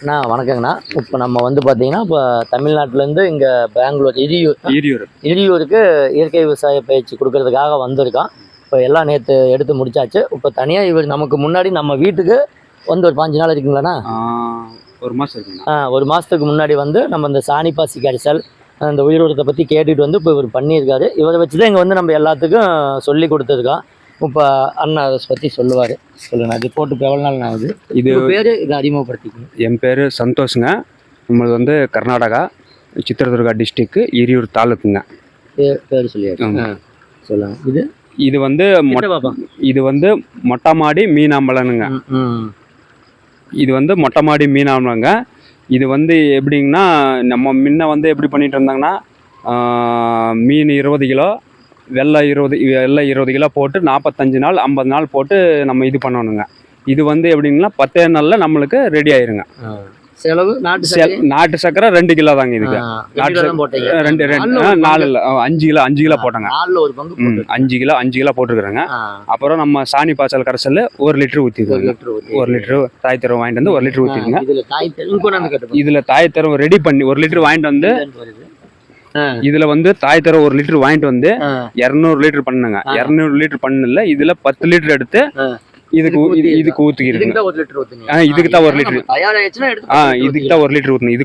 அண்ணா வணக்கங்கண்ணா. இப்போ நம்ம வந்து பார்த்தீங்கன்னா இப்போ தமிழ்நாட்டிலேருந்து இங்கே பெங்களூர் இரியூர் ஈரியூர் இரியூருக்கு இயற்கை விவசாய பயிற்சி கொடுக்கறதுக்காக வந்திருக்கோம். இப்போ எல்லாம் நேற்று எடுத்து முடிச்சாச்சு. இப்போ தனியாக இவர் நமக்கு முன்னாடி நம்ம வீட்டுக்கு வந்து ஒரு பாஞ்சு நாள் இருக்குங்களாண்ணா? ஒரு மாதம் ஆ, ஒரு மாதத்துக்கு முன்னாடி வந்து நம்ம இந்த சாணி பாசி கரைசல் அந்த உயிரோட்டத்தை பற்றி கேட்டுட்டு வந்து இப்போ இவர் பண்ணியிருக்காரு. இவரை வச்சு தான் இங்கே வந்து நம்ம எல்லாத்துக்கும் சொல்லி கொடுத்துருக்கோம். இப்போ அண்ணா அதை பற்றி சொல்லுவார். சொல்லுங்க அது போட்டு இப்போ எவ்வளோ நாள் ஆகுது? இது பேர் இதை அறிமுகப்படுத்திக்கணும். என் பேர் சந்தோஷுங்க. நம்மளது வந்து கர்நாடகா சித்திரதுர்கா டிஸ்ட்ரிக்கு ஈரியூர் தாலுக்குங்க. பேர் பேர் சொல்லியாச்சு. சொல்லுங்க. இது? இது வந்து இது வந்து மொட்டைமாடி மீனாம்பலனுங்க. ம், ம். இது வந்து மொட்டைமாடி மீனாம்பலங்க இது வந்து எப்படிங்கன்னா நம்ம முன்ன வந்து எப்படி பண்ணிட்டு இருந்தாங்கன்னா மீன் இருபது கிலோ வெள்ளை இருபது வெள்ளை இருபது கிலோ போட்டு நாற்பத்தஞ்சு நாள் ஐம்பது நாள் போட்டு நம்ம இது பண்ணணுங்க. இது வந்து எப்படிங்கன்னா பத்தே நாளில் நம்மளுக்கு ரெடி ஆயிருங்க. செலவு நாட்டு நாட்டு சக்கரை ரெண்டு கிலோ தாங்க இதுக்கு. நாட்டு ரெண்டு ரெண்டு நாலு இல்லை அஞ்சு கிலோ அஞ்சு கிலோ போட்டாங்க. அஞ்சு கிலோ அஞ்சு கிலோ போட்டுருக்குறேங்க. அப்புறம் நம்ம சாணி பாய்ச்சல் கரைசல் ஒரு லிட்டர் ஊற்றிக்குவோங்க. ஒரு லிட்டர் தாய் தரம் வாங்கிட்டு வந்து ஒரு லிட்டர் ஊற்றிக்குங்க இதுல தாய் தரம் ரெடி பண்ணி ஒரு லிட்டர் வாங்கிட்டு வந்து இதில் வந்து தாய் தரம் ஒரு லிட்டர் வாங்கிட்டு வந்து இரநூறு லிட்டர் பண்ணுங்க. இரநூறு லிட்டர் பண்ணல இதில் பத்து லிட்டர் எடுத்து. இதுக்கு இதுக்கு ஊற்றிக்கிறீங்க இதுக்கு தான் ஒரு லிட்டர் ஆ, இதுக்கு தான் ஒரு லிட்டர். பத்து இதுக்கு லிட்டர் ஊற்றணும்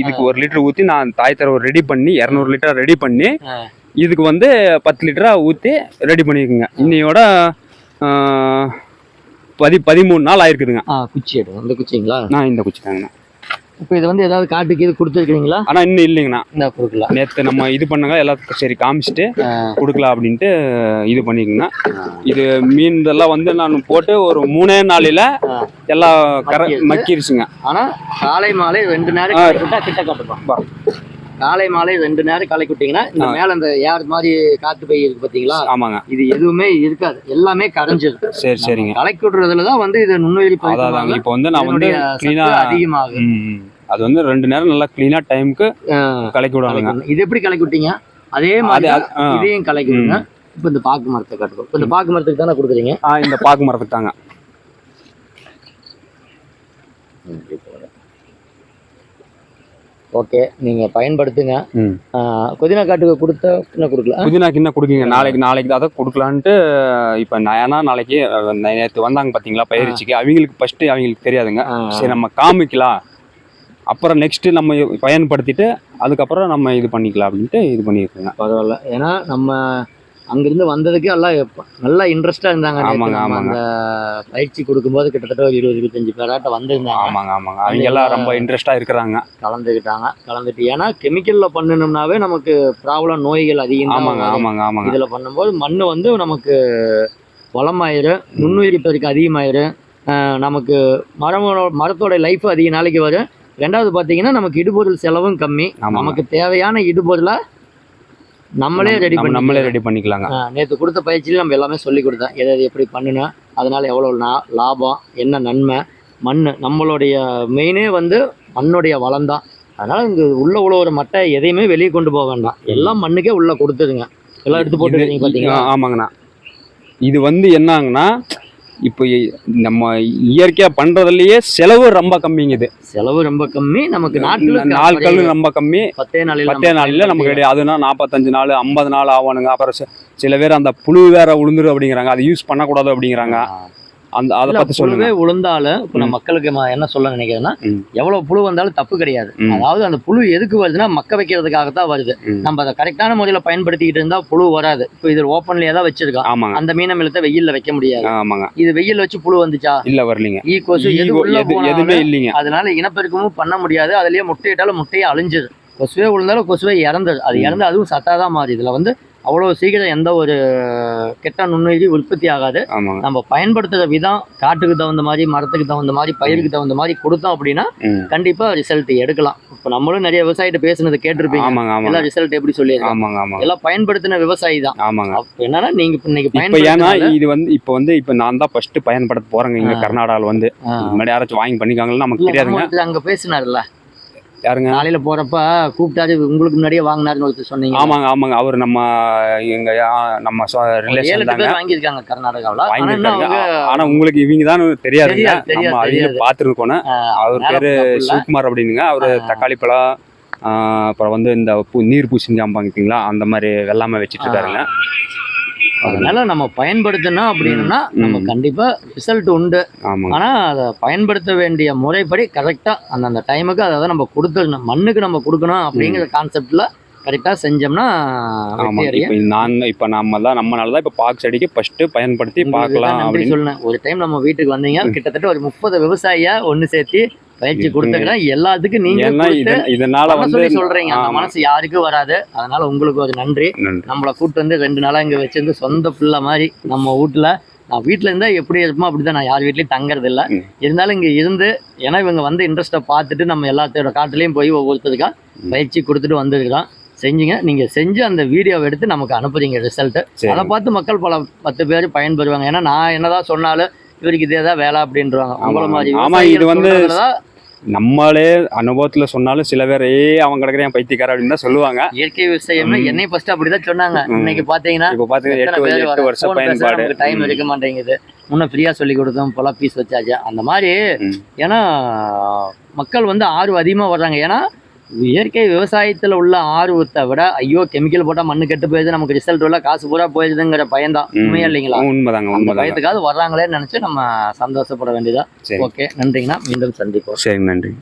இதுக்கு ஒரு லிட்டர் ஊற்றி நான் தாய் தரம் ரெடி பண்ணி இரநூறு லிட்டர் ரெடி பண்ணி. இதுக்கு வந்து பத்து லிட்டராக ஊற்றி ரெடி பண்ணிக்கோங்க. இன்னையோட பதி பதிமூணு நாள் ஆயிருக்குதுங்க. குச்சி இந்த குச்சிங்களா? நான் இந்த குச்சி தாங்கண்ணா இப்போ இது வந்து ஏதாவது காட்டுக்கு இது கொடுத்துருக்கீங்களா? ஆனால் இன்னும் இல்லைங்கண்ணா. இந்த கொடுக்கலாம். நேற்று நம்ம இது பண்ணங்க எல்லாத்துக்கும் சரி காமிச்சிட்டு கொடுக்கலாம் அப்படின்ட்டு இது பண்ணிக்கோங்க இது மீன் இதெல்லாம் வந்து நான் போட்டு ஒரு மூணே நாளில். எல்லாம் கர மக்கிருச்சு. மக்கிருச்சுங்க. ஆனா காலை மாலை ரெண்டு நேரம் கிட்ட பா. காலை மாலை ரெண்டு நேரம் களை விட்டீங்கன்னா இந்த. மேல இந்த ஏர் மாதிரி காத்து பை இருக்கு பாத்தீங்களா? ஆமாங்க. இது எதுவுமே இருக்காது. எல்லாமே கரைஞ்சிரும். சரி சரிங்க. கலக்கி விடுறதுல தான் வந்து இது நுண்ணுயிரி அதாதாங்க இப்போ வந்து நான் வந்து அதிகமாகும் அது வந்து ரெண்டு நேரம் நல்லா க்ளீனாக டைமுக்கு கலக்கி விடுவாங்க கலக்கி. இது எப்படி கலக்கி விட்டீங்க அதே மாதிரி. இதையும் கலக்கி விடுங்க இப்போ இந்த பாக்கு மரத்தை கட்டுவோம் இப்போ இந்த பாக்கு மரத்துக்கு தானே கொடுக்குறீங்க? ஆ இந்த பாக்கு மரத்துக்கு தாங்க. ஓகே நீங்க பயன்படுத்துங்க. புதினா காட்டுக்கு கொடுத்தா இன்னும் கொடுக்கல? புதினாக்கு என்ன கொடுக்கீங்க. நாளைக்கு நாளைக்கு அதை கொடுக்கலான்ட்டு இப்போ ஏன்னா நாளைக்கு நேற்று வந்தாங்க பார்த்தீங்களா பயிற்சிக்கு. அவங்களுக்கு ஃபஸ்ட்டு அவங்களுக்கு தெரியாதுங்க. சரி நம்ம காமிக்கலாம். அப்புறம் நெக்ஸ்ட்டு நம்ம பயன்படுத்திட்டு அதுக்கப்புறம் நம்ம இது பண்ணிக்கலாம் அப்படின்ட்டு இது பண்ணியிருக்கோங்க. பரவாயில்ல. ஏன்னா நம்ம அங்கிருந்து வந்ததுக்கு எல்லாம் நல்லா இன்ட்ரெஸ்டா இருந்தாங்க ஆமாங்க, ஆமாங்க. அந்த பயிற்சி கொடுக்கும்போது கிட்டத்தட்ட ஒரு இருபது இருபத்தஞ்சு பேராட்ட வந்திருந்தாங்க. ஆமாங்க ஆமாங்க. அவங்க எல்லாம் ரொம்ப இன்ட்ரெஸ்டாக இருக்கிறாங்க. கலந்துக்கிட்டாங்க கலந்துட்டு. ஏன்னா கெமிக்கல்ல பண்ணணும்னாவே நமக்கு ப்ராப்ளம் நோய்கள் அதிகம் ஆமாங்க ஆமாங்க ஆமாங்க. இதுல பண்ணும்போது மண் வந்து நமக்கு வளமாயிரும் நுண்ணுயிரி பெருக்கு அதிகமாயிரும். நமக்கு மரமோட மரத்தோட லைஃப் அதிக நாளைக்கு வரும். ரெண்டாவது பார்த்தீங்கன்னா நமக்கு இடுபொருள் செலவும் கம்மி. நமக்கு தேவையான இடுபொருளை நம்மளே ரெடி பண்ணி நம்மளே ரெடி பண்ணிக்கலாங்க. நேற்று கொடுத்த பயிற்சியில் நம்ம எல்லாமே சொல்லி கொடுத்தேன். எதை எப்படி பண்ணணும் அதனால எவ்வளோ லாபம் என்ன நன்மை மண் நம்மளுடைய மெயினே வந்து மண்ணுடைய வளம் தான். அதனால இங்கே உள்ள உள்ள ஒரு மட்டை எதையுமே வெளியே கொண்டு போக வேண்டாம். எல்லாம் மண்ணுக்கே உள்ள கொடுத்துருங்க எல்லாம் எடுத்து போட்டு ஆ, ஆமாங்கண்ணா. இது வந்து என்னங்கன்னா இப்போ நம்ம இயற்கையா பண்றதுலயே செலவு ரொம்ப கம்மிங்க இது செலவு ரொம்ப கம்மி. நமக்கு நாட்கள் ரொம்ப கம்மி. பத்தே நாளில் பத்தே நாளில் நமக்கு கிடையாது. அதுனா நாற்பத்தஞ்சு நாள் ஐம்பது நாள் ஆகணுங்க அப்புறம் சில பேர் அந்த புழு வேற உளுந்துரு அப்படிங்கிறாங்க. அதை யூஸ் பண்ணக்கூடாது அப்படிங்கிறாங்க. அந்த அதை பத்தி சொல்லுங்க. புழுவே உளுந்தாலும் இப்போ நான் மக்களுக்கு என்ன சொல்ல நினைக்கிறேன்னா. எவ்வளவு புழு வந்தாலும் தப்பு கிடையாது. அதாவது அந்த புழு எதுக்கு வருதுன்னா மக்க வைக்கிறதுக்காகத்தான் வருது. நம்ம அதை கரெக்டான முறையில பயன்படுத்திக்கிட்டு இருந்தா புழு வராது. இப்போ இது ஓப்பன்லயே தான் வச்சிருக்கோம். அந்த மீனை மிளத்தை வெயில்ல வைக்க முடியாது. ஆமாங்க. இது வெயில் வச்சு புழு வந்துச்சா? இல்ல வரலீங்க. ஈ கொசு எது உள்ள எது- எதுவுமே இல்லைங்க. அதனால இனப்பெருக்கமும் பண்ண முடியாது. அதுலயே முட்டையிட்டாலும் முட்டையே அழிஞ்சிது கொசுவே விழுந்தாலும் கொசுவே இறந்தது அது. இறந்து அதுவும் சத்தாதான் மாறி இதுல வந்து அவ்வளவு சீக்கிரம் எந்த ஒரு கெட்ட நுண்ணுயிரி உற்பத்தி ஆகாது. நம்ம பயன்படுத்துற விதம் காட்டுக்கு தகுந்த மாதிரி மரத்துக்கு தகுந்த மாதிரி பயிருக்கு தகுந்த மாதிரி கொடுத்தோம் அப்படின்னா ம். கண்டிப்பா ரிசல்ட் எடுக்கலாம். இப்போ நம்மளும் நிறைய விவசாயிட்ட பேசுனது கேட்டிருப்பீங்க. எல்லாம் ரிசல்ட் எப்படி சொல்லியிருக்காங்க? எல்லாம் பயன்படுத்தின விவசாயி தான். ஆமாங்க. என்னன்னா நீங்க இப்ப இன்னைக்கு பயன்படுத்தினால இது வந்து இப்ப வந்து இப்ப நான் தான் ஃபர்ஸ்ட் பயன்படுத்த போறேங்க இங்க ஆ. கர்நாடகால வந்து. முன்னாடி யாராச்சும் வாங்கி பண்ணிக்காங்கன்னு நமக்கு தெரியாதுங்க. அங்க பேசினார்ல. யாருங்க? காலையில போறப்ப கூப்பிட்டாரு உங்களுக்கு முன்னாடியே வாங்கினாருன்னு ஒருத்தர் சொன்னீங்க. ஆமாங்க ஆமாங்க. அவர் நம்ம எங்க நம்ம ரிலேஷன் தாங்க. வாங்கியிருக்காங்க கர்நாடகாவில். வாங்கியிருக்காங்க. அவங்க ஆனா உங்களுக்கு இவங்க தான் தெரியாதுங்க. தெரியாது, தெரியாது, நம்ம அவங்க தெரியாது. பார்த்துருக்கோம் அவர் பேரு. சிவகுமார் அப்படின்னுங்க. அவரு. தக்காளி பழம் அப்புறம் வந்து இந்த பூ நீர் பூசணிக்காய் பார்த்தீங்களா அந்த மாதிரி வெள்ளாமை வச்சுட்டு இருக்காருங்க. அதனால நம்ம பயன்படுத்தணும் அப்படின்னா நம்ம. கண்டிப்பா ரிசல்ட் உண்டு. ஆனா அதை பயன்படுத்த வேண்டிய முறைப்படி கரெக்டா அந்தந்த டைமுக்கு அதை நம்ம கொடுத்துடணும் மண்ணுக்கு நம்ம கொடுக்கணும் அப்படிங்கிற கான்செப்ட்ல கரெக்டா செஞ்சோம்னா அடையும். இப்போ நான் இப்போ நம்ம தான் நம்மளால தான் இப்போ பாக்ஸ் செடிக்கு ஃபர்ஸ்ட் பயன்படுத்தி பார்க்கலாம் அப்படின்னு. சொல்லணும் ஒரு டைம் நம்ம வீட்டுக்கு வந்தீங்க. கிட்டத்தட்ட ஒரு முப்பது விவசாயியா ஒண்ணு சேர்த்து பயிற்சி ம். கொடுத்துக்கிறேன் எல்லாத்துக்கும் நீங்க இதனால வந்து சொல்றீங்க. அந்த. மனசு யாருக்கும் வராது. அதனால உங்களுக்கு ஒரு நன்றி. நம்மளை கூப்பிட்டு வந்து ரெண்டு நாளா இங்க வச்சிருந்து சொந்த பிள்ளை மாதிரி நம்ம வீட்டுல நான் வீட்டில் இருந்தா எப்படி இருப்போம் அப்படிதான். நான் யார் வீட்லயும் தங்கறது இல்ல. இருந்தாலும் இங்க இருந்து ஏன்னா இவங்க வந்து இன்ட்ரெஸ்ட்டை பார்த்துட்டு நம்ம எல்லாத்தோட காட்டுலயும் போய் ஒவ்வொருத்தருக்கா. பயிற்சி கொடுத்துட்டு வந்திருக்கிறோம் செஞ்சீங்க. நீங்க செஞ்சு அந்த வீடியோவை எடுத்து நமக்கு அனுப்புறீங்க ரிசல்ட் அதை பார்த்து மக்கள் பல பத்து பேர் பயன்பெறுவாங்க. ஏன்னா நான் என்னதான் சொன்னாலும் இவருக்கு இதே தான் வேலை அப்படின்றவாங்க ஆமா. மாதிரி ஆமா, இது வந்து நம்மளே அனுபவத்துல சொன்னாலும் சில பேர் ஏ அவன் கிடக்குறேன் பைத்தியக்கார அப்படின்னு தான் சொல்லுவாங்க இயற்கை விவசாயம்னா ம். என்னை ஃபர்ஸ்ட் அப்படிதான் சொன்னாங்க. இன்னைக்கு பாத்தீங்கன்னா இப்போ பாத்தீங்கன்னா எத்தனை எட்டு வருஷம் பயன்பாடு டைம். இருக்க மாட்டேங்குது முன்ன ஃப்ரீயா சொல்லி கொடுத்தோம் போல பீஸ் வச்சாச்சு அந்த மாதிரி. ஏன்னா மக்கள் வந்து ஆர்வம் அதிகமா வர்றாங்க ஏன்னா இயற்கை விவசாயத்துல உள்ள ஆர்வத்தை விட ஐயோ கெமிக்கல் போட்டா மண்ணு கெட்டு போயிடுது நமக்கு ரிசல்ட் உள்ள காசு பூரா போயிடுதுங்கிற பயம்தான். உண்மையா இல்லைங்களா? உண்மைதாங்க உண்மைதாங்க. பயத்துக்காவது வர்றாங்களேன்னு நினைச்சு நம்ம சந்தோஷப்பட வேண்டியதா? ஓகே நன்றிங்கண்ணா. மீண்டும் சந்திப்போம். சரி நன்றி.